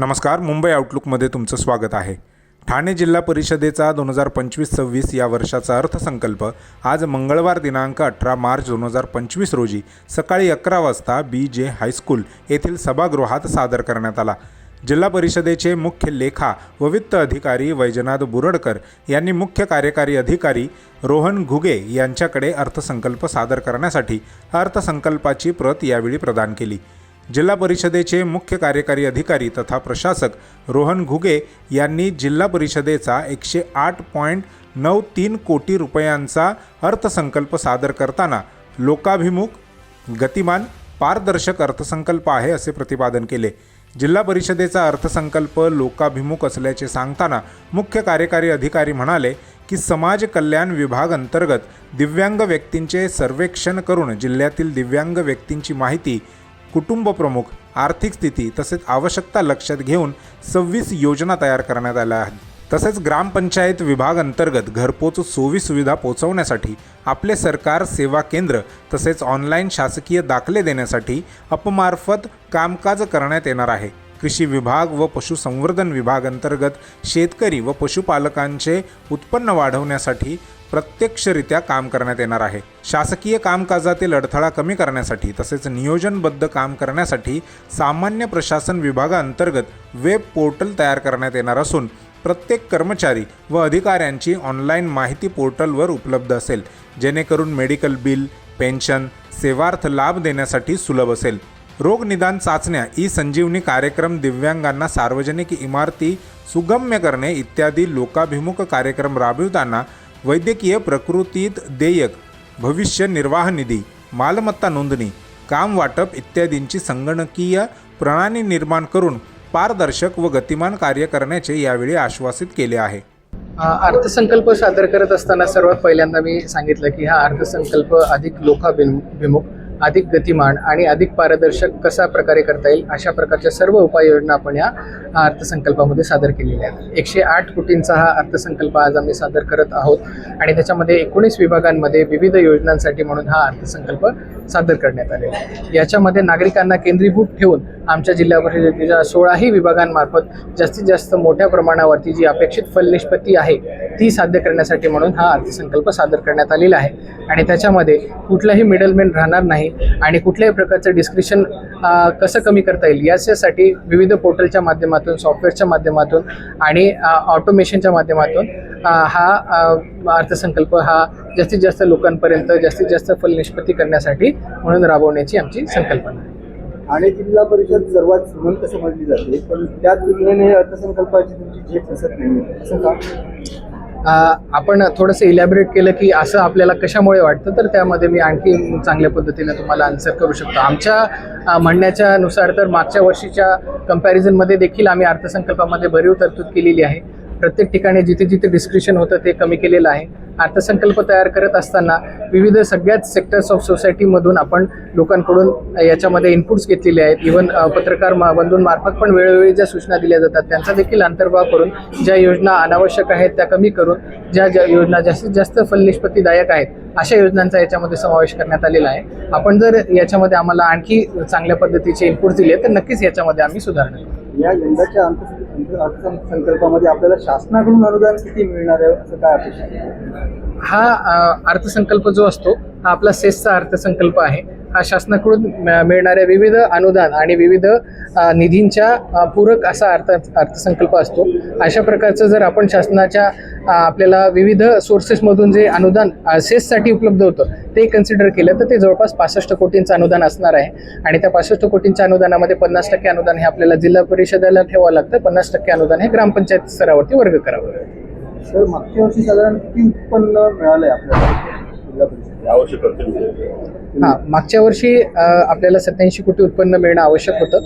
नमस्कार मुंबई आउटलुकमध्ये तुमचं स्वागत आहे. ठाणे जिल्हा परिषदेचा दोन हजार पंचवीस सव्वीस या वर्षाचा अर्थसंकल्प आज मंगळवार दिनांक अठरा मार्च दोन हजार पंचवीस रोजी सकाळी अकरा वाजता बी जे हायस्कूल येथील सभागृहात सादर करण्यात आला. जिल्हा परिषदेचे मुख्य लेखा व वित्त अधिकारी वैजनाथ बुरडकर यांनी मुख्य कार्यकारी अधिकारी रोहन घुगे यांच्याकडे अर्थसंकल्प सादर करण्यासाठी अर्थसंकल्पाची प्रत यावेळी प्रदान केली. जिल्हा परिषदेचे मुख्य कार्यकारी अधिकारी तथा प्रशासक रोहन घुगे यांनी जिल्हा परिषदेचा एकशे आठ पॉईंट नऊ तीन कोटी रुपयांचा अर्थसंकल्प सादर करताना लोकाभिमुख गतिमान पारदर्शक अर्थसंकल्प आहे असे प्रतिपादन केले. जिल्हा परिषदेचा अर्थसंकल्प लोकाभिमुख असल्याचे सांगताना मुख्य कार्यकारी अधिकारी म्हणाले की समाज कल्याण विभाग अंतर्गत दिव्यांग व्यक्तींचे सर्वेक्षण करून जिल्ह्यातील दिव्यांग व्यक्तींची माहिती कुटुंब प्रमुख आर्थिक स्थिती तसेच आवश्यकता लक्षात घेऊन सव्वीस योजना तयार करण्यात आल्या आहेत. तसेच ग्रामपंचायत विभाग अंतर्गत घरपोच सोयी सुविधा पोहोचवण्यासाठी आपले सरकार सेवा केंद्र तसेच ऑनलाईन शासकीय दाखले देण्यासाठी अपमार्फत कामकाज करण्यात येणार आहे. कृषी विभाग व पशुसंवर्धन विभाग अंतर्गत शेतकरी व पशुपालकांचे उत्पन्न वाढवण्यासाठी प्रत्यक्षरित्या काम करण्यात येणार आहे. शासकीय कामकाजातील अडथळा कमी करण्यासाठी तसेच नियोजनबद्ध काम करण्यासाठी सामान्य प्रशासन विभागाअंतर्गत वेब पोर्टल तयार करण्यात येणार असून प्रत्येक कर्मचारी व अधिकाऱ्यांची ऑनलाईन माहिती पोर्टलवर उपलब्ध असेल. जेणेकरून मेडिकल बिल पेन्शन सेवार्थ लाभ देण्यासाठी सुलभ असेल. रोगनिदान चाचण्या ई संजीवनी कार्यक्रम दिव्यांगांना सार्वजनिक इमारती सुगम्य करणे इत्यादी लोकाभिमुख कार्यक्रम राबविताना वैद्यकीय प्रकृतीत देयक भविष्य निर्वाह निधी मालमत्ता नोंदणी काम वाटप इत्यादींची संगणकीय प्रणाली निर्माण करून पारदर्शक व गतिमान कार्य करण्याचे यावेळी आश्वासित केले आहे. अर्थसंकल्प सादर करत असताना सर्वात पहिल्यांदा मी सांगितलं की हा अर्थसंकल्प अधिक लोकाभिमुख अधिक गतिमान आणि अधिक पारदर्शक कसा प्रकारे करता येईल अशा प्रकारच्या सर्व उपाययोजना आपण या अर्थसंकल्पामध्ये सादर केलेल्या आहेत. एकशे आठ कोटींचा हा अर्थसंकल्प आज आम्ही सादर करत आहोत आणि त्याच्यामध्ये एकोणीस विभागांमध्ये विविध योजनांसाठी म्हणून हा अर्थसंकल्प सादर करण्यात आले याच्यामध्ये नागरिकांना केंद्रीभूत ठेवून आमच्या जिल्हा परिषदेच्या सोळाही विभागांमार्फत जास्तीत जास्त मोठ्या प्रमाणावरती जी अपेक्षित फलनिष्पत्ती आहे ती साध्य करण्यासाठी म्हणून हा अर्थसंकल्प सादर करण्यात आलेला आहे. आणि त्याच्यामध्ये कुठलाही मिडलमॅन राहणार नाही आणि कुठल्याही प्रकारचं डिस्क्रिप्शन कसं कमी करता येईल याच्यासाठी विविध पोर्टलच्या माध्यमातून सॉफ्टवेअरच्या माध्यमातून आणि ऑटोमेशनच्या माध्यमातून हा अर्थसंकल्प हा जास्तीत जास्त लोकांपर्यंत जास्तीत जास्त फलनिष्पत्ती करण्यासाठी म्हणून राबवण्याची आमची संकल्पना आहे. ठाणे जिल्हा परिषद सर्वात श्रीमंत समजली जाते पण त्या तुलनेने अर्थसंकल्पाची तुमची झेप दिसत नाही. असं का? अ, आपण थोडंसं इलॅबरेट केलं की असं आपल्याला कशामुळे वाटतं? तर त्यामध्ये मी आणखी चांगल्या पद्धतीने तुम्हाला आन्सर करू शकतो. आमच्या म्हणण्याच्या नुसार तर मागच्या वर्षीच्या कम्पॅरिझनमध्ये देखील आम्ही अर्थसंकल्पामध्ये भरीव तरतूद केलेली आहे. प्रत्येक ठिकाणी जिथे जिथे डिस्क्रिप्शन होतं ते कमी केलेलं आहे. अर्थसंकल्प तयार करत असताना विविध सगळ्याच सेक्टर्स ऑफ सोसायटीमधून आपण लोकांकडून याच्यामध्ये इनपुट्स घेतलेले आहेत. इव्हन पत्रकार मा- बंधूंमार्फत पण वेळोवेळी ज्या सूचना दिल्या जातात त्यांचा देखील अंतर्भाव करून ज्या योजना अनावश्यक आहेत त्या कमी करून ज्या ज्या योजना जास्तीत जास्त फलनिष्पत्तीदायक आहेत अशा योजनांचा याच्यामध्ये समावेश करण्यात आलेला आहे. आपण जर याच्यामध्ये आम्हाला आणखी चांगल्या पद्धतीचे इनपुट दिले तर नक्कीच याच्यामध्ये आम्ही सुधारणा या यंदाच्या अर्थसंकल्पामध्ये आपल्याला शासनाकडून अनुदान किती मिळणार आहे? असं काय अपेक्षा आहे? हा अर्थसंकल्प जो असतो हा आपला सेसचा अर्थसंकल्प आहे. हा शासनाकडून मिळणाऱ्या विविध अनुदान आणि विविध निधींच्या पूरक असा अर्थ अर्थसंकल्प असतो. अशा प्रकारचं जर आपण शासनाच्या आपल्याला विविध सोर्सेसमधून जे अनुदान सेससाठी उपलब्ध होतं ते कन्सिडर केलं तर ते जवळपास पासष्ट कोटींचं अनुदान असणार आहे. आणि त्या पासष्ट कोटींच्या अनुदानामध्ये पन्नास टक्के अनुदान हे आपल्याला जिल्हा परिषदेला ठेवावं लागतं. पन्नास टक्के अनुदान हे ग्रामपंचायत स्तरावरती वर्ग करावं लागतं. मागच्या वर्षी साधारण किती उत्पन्न आहे आपल्याला? जिल्हा परिषद. हां मागच्या वर्षी आपल्याला सत्याऐंशी कोटी उत्पन्न मिळणं आवश्यक होतं.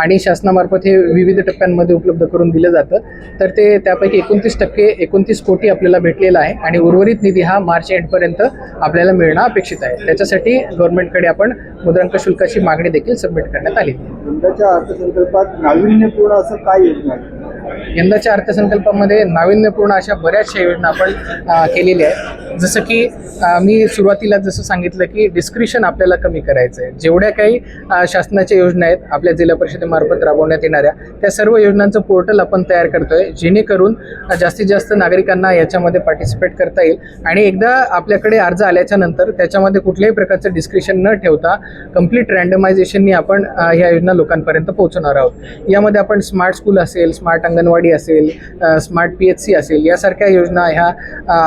आणि शासनामार्फत हे विविध टप्प्यांमध्ये उपलब्ध करून दिलं जातं. तर ते त्यापैकी एकोणतीस टक्के एकोणतीस कोटी आपल्याला भेटलेला आहे. आणि उर्वरित निधी हा मार्च एंडपर्यंत आपल्याला मिळणं अपेक्षित आहे. त्याच्यासाठी गव्हर्नमेंटकडे आपण मुद्रांक शुल्काची मागणी देखील सबमिट करण्यात आली. यंदाच्या अर्थसंकल्पात नाविन्यपूर्ण असं काय योजना आहे? यंदाच्या अर्थसंकल्पामध्ये नाविन्यपूर्ण अशा बऱ्याचशा योजना आपण केलेल्या आहेत. जसं की मी सुरुवातीला जसं सांगितलं की डिस्क्रिप्शन आपल्याला कमी करायचं आहे जेवढ्या काही शासनाच्या योजना आहेत आपल्या जिल्हा परिषदेमार्फत राबवण्यात येणाऱ्या त्या सर्व योजनांचं पोर्टल आपण तयार करतोय जेणेकरून जास्तीत जास्त नागरिकांना याच्यामध्ये पार्टिसिपेट करता येईल. आणि एकदा आपल्याकडे अर्ज आल्याच्यानंतर त्याच्यामध्ये कुठल्याही प्रकारचं डिस्क्रिप्शन न ठेवता कंप्लीट रँडमायझेशननी आपण ह्या योजना लोकांपर्यंत पोहोचवणार आहोत. यामध्ये आपण स्मार्ट स्कूल असेल स्मार्ट अंगण अंगणवाडी असेल स्मार्ट पी एच सी असेल यासारख्या योजना ह्या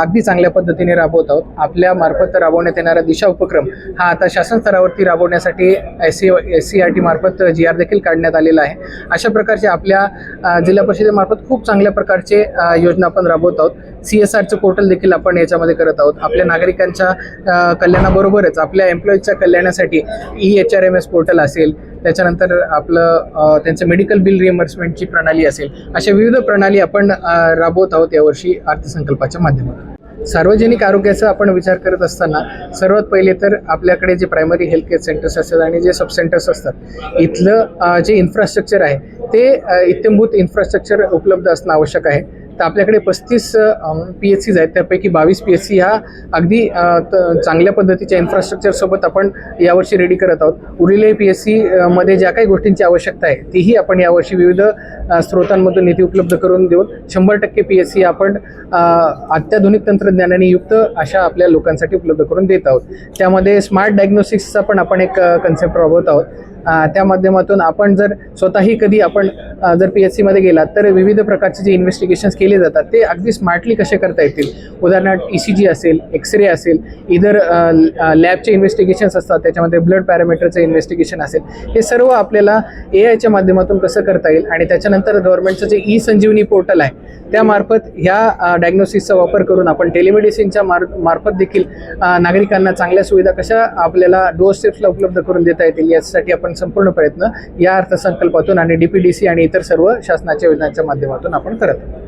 अगदी चांगल्या पद्धतीने राबवत आहोत. आपल्यामार्फत राबवण्यात येणारा दिशा उपक्रम हा आता शासन स्तरावरती राबवण्यासाठी S C S C R T मार्फत जी आर देखील काढण्यात आलेला आहे. अशा प्रकारचे आपल्या जिल्हा परिषदेमार्फत खूप चांगल्या प्रकारचे योजना आपण राबवत आहोत. सी एस आरचं पोर्टल देखील आपण याच्यामध्ये करत आहोत. आपल्या नागरिकांच्या कल्याणाबरोबरच आपल्या एम्प्लॉईजच्या कल्याणासाठी E H R M S portal असेल. त्याच्यानंतर आपलं त्यांचं मेडिकल बिल रिएम्बर्समेंटची प्रणाली असेल. अशा विविध प्रणाली आपण राबवत आहोत यावर्षी अर्थसंकल्पाच्या माध्यमातून. सार्वजनिक आरोग्याचा आपण विचार करत असताना सर्वात पहिले तर आपल्याकडे जे प्रायमरी हेल्थ केअर सेंटर्स असतात आणि जे सब सेंटर्स असतात इथलं जे इन्फ्रास्ट्रक्चर आहे ते इत्यंभूत इन्फ्रास्ट्रक्चर उपलब्ध असणं आवश्यक आहे. तर आपल्याकडे पस्तीस पी एच सीज आहेत. त्यापैकी बावीस पी एच सी ह्या अगदी त- चांगल्या पद्धतीच्या इन्फ्रास्ट्रक्चरसोबत आपण यावर्षी रेडी करत आहोत. उरलेले पी एच सी मध्ये ज्या काही गोष्टींची आवश्यकता आहे तीही आपण यावर्षी विविध स्रोतांमधून निधी उपलब्ध करून देऊन शंभर टक्के पी एच सी आपण अत्याधुनिक तंत्रज्ञानाने युक्त अशा आपल्या लोकांसाठी उपलब्ध करून देत आहोत. त्यामध्ये स्मार्ट डायग्नोस्टिक्सचा पण आपण एक कन्सेप्ट राबवत आहोत. त्या माध्यमातून आपण जर स्वतःही कधी आपण जर पी एच सीमध्ये गेलात तर विविध प्रकारचे जे इन्व्हेस्टिगेशन्स केले जातात ते अगदी स्मार्टली कसे करता येतील? उदाहरणार्थ ई सी जी असेल एक्सरे असेल इतर लॅबचे इन्व्हेस्टिगेशन्स असतात त्याच्यामध्ये ब्लड पॅरामीटरचं इन्व्हेस्टिगेशन असेल हे सर्व आपल्याला ए आयच्या माध्यमातून कसं करता येईल? आणि त्याच्यानंतर गव्हर्नमेंटचं जे ई संजीवनी पोर्टल आहे त्यामार्फत ह्या डायग्नोसिसचा वापर करून आपण टेलिमेडिसिनच्या मार मार्फत देखील नागरिकांना चांगल्या सुविधा कशा आपल्याला डोअर स्टेप्सला उपलब्ध करून देता येतील यासाठी आपण आपण संपूर्ण प्रयत्न या अर्थसंकल्पातून आणि डी पी डी सी आणि इतर सर्व शासनाच्या योजनांच्या माध्यमातून आपण करत आहोत.